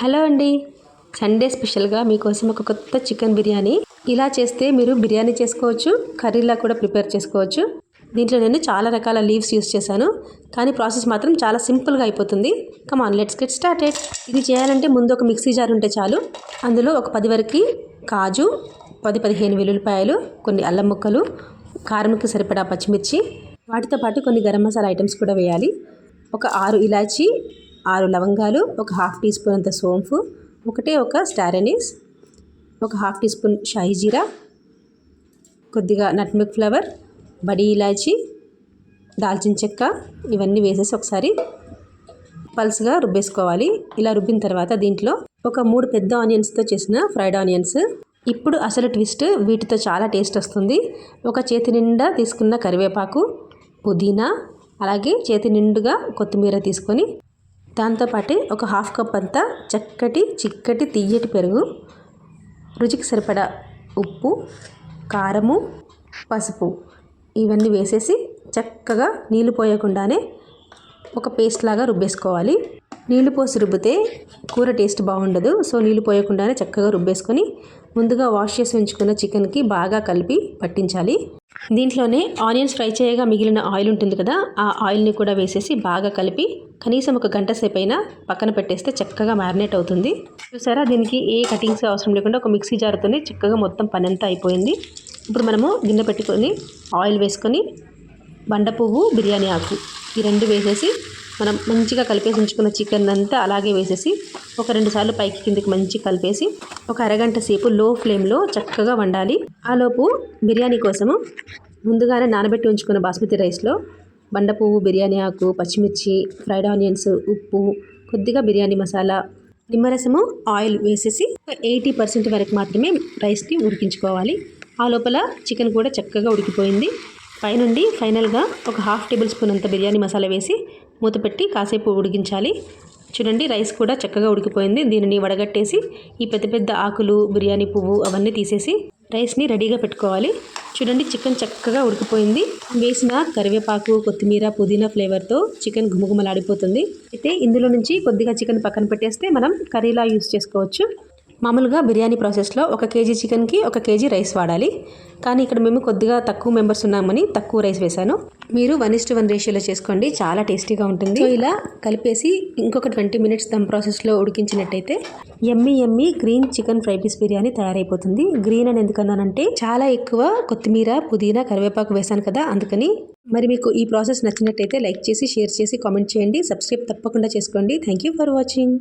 Hello అండి. Sunday స్పెషల్గా మీకోసం ఒక కొత్త చికెన్ బిర్యానీ. ఇలా చేస్తే మీరు బిర్యానీ చేసుకోవచ్చు కర్రీలా కూడా ప్రిపేర్ చేసుకోవచ్చు. దీంట్లో నేను చాలా రకాల లీవ్స్ యూస్ చేశాను. కానీ ప్రాసెస్ మాత్రం చాలా సింపుల్గా అయిపోతుంది. కమాన్ లెట్స్ గెట్ స్టార్టెడ్ ఇది చేయాలంటే ముందు ఒక మిక్సీ జార్ ఉంటే చాలు. అందులో ఒక పది వరకు కాజు పది పదిహేను వెల్లుల్లిపాయలు కొన్ని అల్లం ముక్కలు కారంకి సరిపడా పచ్చిమిర్చి. వాటితో పాటు కొన్ని గరం మసాలా ఐటమ్స్ కూడా వేయాలి. ఒక ఆరు ఇలాచి ఆరు లవంగాలు ఒక హాఫ్ టీ స్పూన్ అంత సోంపు ఒకటే ఒక స్టార్ అనీస్ ఒక half teaspoon shahi jeera కొద్దిగా నట్మిక్ ఫ్లవర్ బడి ఇలాచి దాల్చిన చెక్క ఇవన్నీ వేసేసి ఒకసారి పల్స్గా రుబ్బేసుకోవాలి. ఇలా రుబ్బిన తర్వాత దీంట్లో ఒక మూడు పెద్ద ఆనియన్స్తో చేసిన ఫ్రైడ్ ఆనియన్స్. ఇప్పుడు అసలు ట్విస్ట్ వీటితో చాలా టేస్ట్ వస్తుంది. ఒక చేతి నిండా తీసుకున్న కరివేపాకు పుదీనా అలాగే చేతి నిండుగా కొత్తిమీర తీసుకొని దాంతోపాటే ఒక హాఫ్ కప్ అంతా చక్కటి చిక్కటి తియ్యటి పెరుగు రుచికి సరిపడా ఉప్పు కారము పసుపు ఇవన్నీ వేసేసి చక్కగా నీళ్ళు పోయకుండానే ఒక పేస్ట్ లాగా రుబ్బేసుకోవాలి. నీళ్ళు పోసి రుబ్బితే కూర టేస్ట్ బాగుండదు. సో నీళ్ళు పోయకుండానే చక్కగా రుబ్బేసుకొని ముందుగా వాష్ చేసి ఉంచుకున్న చికెన్కి బాగా కలిపి పట్టించాలి. దీంట్లోనే ఆనియన్స్ ఫ్రై చేయగా మిగిలిన ఆయిల్ ఉంటుంది కదా ఆ ఆయిల్ని కూడా వేసేసి బాగా కలిపి కనీసం ఒక గంట సేపు అయినా పక్కన పెట్టేస్తే చక్కగా మ్యారినేట్ అవుతుంది. చూసారా? దీనికి ఏ కటింగ్స్ అవసరం లేకుండా ఒక మిక్సీ జారుతోనే చక్కగా మొత్తం పని అంతా అయిపోయింది. ఇప్పుడు మనము గిన్నె పెట్టుకొని ఆయిల్ వేసుకొని బండ పువ్వు బిర్యానీ ఆకు ఈ రెండు వేసేసి మనం మంచిగా కలిపేసి ఉంచుకున్న చికెన్ అంతా అలాగే వేసేసి ఒక రెండు సార్లు పైకి కిందకి మంచి కలిపేసి ఒక అరగంట సేపు లో ఫ్లేమ్లో చక్కగా వండాలి. ఆలోపు బిర్యానీ కోసము ముందుగానే నానబెట్టి ఉంచుకున్న బాస్మతి రైస్లో బండ పువ్వు బిర్యానీ ఆకు పచ్చిమిర్చి ఫ్రైడ్ ఆనియన్స్ ఉప్పు కొద్దిగా బిర్యానీ మసాలా నిమ్మరసము ఆయిల్ వేసేసి ఎయిటీ పర్సెంట్ వరకు మాత్రమే రైస్ని ఉడికించుకోవాలి. ఆ లోపల చికెన్ కూడా చక్కగా ఉడికిపోయింది. పైనుండి ఫైనల్గా ఒక హాఫ్ టేబుల్ స్పూన్ అంత బిర్యానీ మసాలా వేసి మూత పెట్టి కాసేపు ఉడికించాలి. చూడండి రైస్ కూడా చక్కగా ఉడికిపోయింది. దీనిని వడగట్టేసి ఈ పెద్ద పెద్ద ఆకులు బిర్యానీ పువ్వు అవన్నీ తీసేసి రైస్ని రెడీగా పెట్టుకోవాలి. చూడండి చికెన్ చక్కగా ఉడికిపోయింది. వేసిన కరివేపాకు కొత్తిమీర పుదీనా ఫ్లేవర్తో చికెన్ గుమగుమలాడిపోతుంది అయితే ఇందులో నుంచి కొద్దిగా చికెన్ పక్కన పెట్టేస్తే మనం కర్రీలా యూస్ చేసుకోవచ్చు. మామూలుగా బిర్యానీ ప్రాసెస్లో ఒక కేజీ చికెన్కి ఒక కేజీ రైస్ వాడాలి. కానీ ఇక్కడ మేము కొద్దిగా తక్కువ మెంబర్స్ ఉన్నామని తక్కువ రైస్ వేశాను. మీరు వన్ ఇస్ట్ వన్ రేషియోలో చేసుకోండి చాలా టేస్టీగా ఉంటుంది. సో ఇలా కలిపేసి ఇంకొక ట్వంటీ మినిట్స్ దమ్ ప్రాసెస్లో ఉడికించినట్టయితే ఎమ్మి ఎమ్మి green chicken fry piece biryani తయారైపోతుంది. గ్రీన్ అని ఎందుకన్నానంటే చాలా ఎక్కువ కొత్తిమీర పుదీనా కరివేపాకు వేశాను కదా అందుకని. మరి మీకు ఈ ప్రాసెస్ నచ్చినట్టయితే లైక్ చేసి షేర్ చేసి కామెంట్ చేయండి. సబ్స్క్రైబ్ తప్పకుండా చేసుకోండి. Thank you for watching.